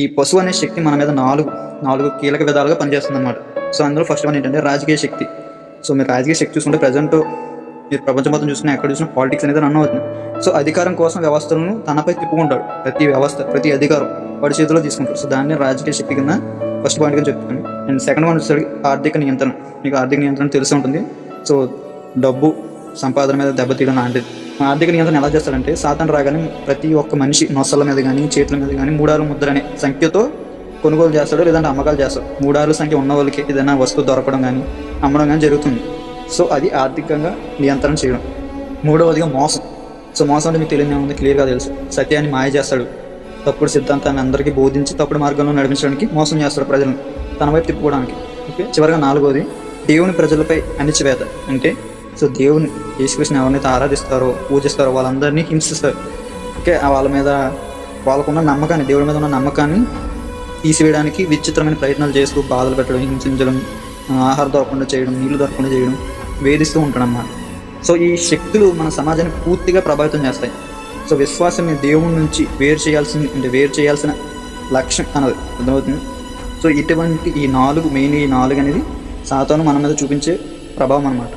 ఈ పశువు అనే శక్తి మన మీద నాలుగు నాలుగు కీలక విధాలుగా పనిచేస్తుంది అనమాట సో అందులో ఫస్ట్ వన్ ఏంటంటే రాజకీయ శక్తి. సో మీరు రాజకీయ శక్తి చూసుకుంటే ప్రజెంట్ మీరు ప్రపంచం మొత్తం చూసినా ఎక్కడ చూసినా పాలిటిక్స్ అనేది రన్ అవుతుంది. సో అధికారం కోసం వ్యవస్థలను తనపై తిప్పుకుంటాడు ప్రతి వ్యవస్థ ప్రతి అధికారం వాడి చేతిలో తీసుకుంటాడు. సో దాన్ని రాజకీయ శక్తి కింద ఫస్ట్ పాయింట్ కింద చెప్తాను. అండ్ సెకండ్ వన్ వచ్చేసరికి ఆర్థిక నియంత్రణ. మీకు ఆర్థిక నియంత్రణ తెలిసి ఉంటుంది. సో డబ్బు సంపాదన మీద దెబ్బతీయడం లాంటిది. ఆర్థిక నియంత్రణ ఎలా చేస్తాడంటే సాధన రాగానే ప్రతి ఒక్క మనిషి నొసల మీద కానీ చేతుల మీద కానీ మూడారు ముద్ర అనే సంఖ్యతో కొనుగోలు చేస్తాడు లేదంటే అమ్మకాలు చేస్తాడు. మూడారు సంఖ్య ఉన్న వాళ్ళకి ఏదైనా వస్తువు దొరకడం కానీ అమ్మడం కానీ జరుగుతుంది. సో అది ఆర్థికంగా నియంత్రణ చేయడం. మూడవదిగా మోసం. సో మోసం అంటే మీకు తెలియని ఉంది క్లియర్గా తెలుసు. సత్యాన్ని మాయ చేస్తాడు. తప్పుడు సిద్ధాంతాన్ని అందరికీ బోధించి తప్పుడు మార్గంలో నడిపించడానికి మోసం చేస్తాడు ప్రజలను. తన వైపు తిప్పుకోవడానికి. ఓకే? చివరిగా నాలుగోది దేవుని ప్రజలపై అణిచివేత. అంటే సో దేవుని యేసుకృష్ణ ఎవరినైతే ఆరాధిస్తారో పూజిస్తారో వాళ్ళందరినీ హింసిస్తారు ఓకే వాళ్ళ మీద వాళ్ళకున్న నమ్మకాన్ని దేవుడి మీద ఉన్న నమ్మకాన్ని తీసివేయడానికి విచిత్రమైన ప్రయత్నాలు చేస్తూ బాధలు పెట్టడం హింసించడం ఆహారం దొరకకుండా చేయడం నీళ్ళు దొరకకుండా చేయడం వేధిస్తూ ఉంటాడన్నమాట సో ఈ శక్తులు మన సమాజాన్ని పూర్తిగా ప్రభావితం చేస్తాయి. సో విశ్వాసాన్ని దేవుడి నుంచి వేరు చేయాల్సింది అంటే వేరు చేయాల్సిన లక్ష్యం అన్నది అర్థమవుతుంది. సో ఇటువంటి ఈ నాలుగు మెయిన్ ఈ నాలుగు అనేది సాతాను మన మీద చూపించే ప్రభావం అన్నమాట.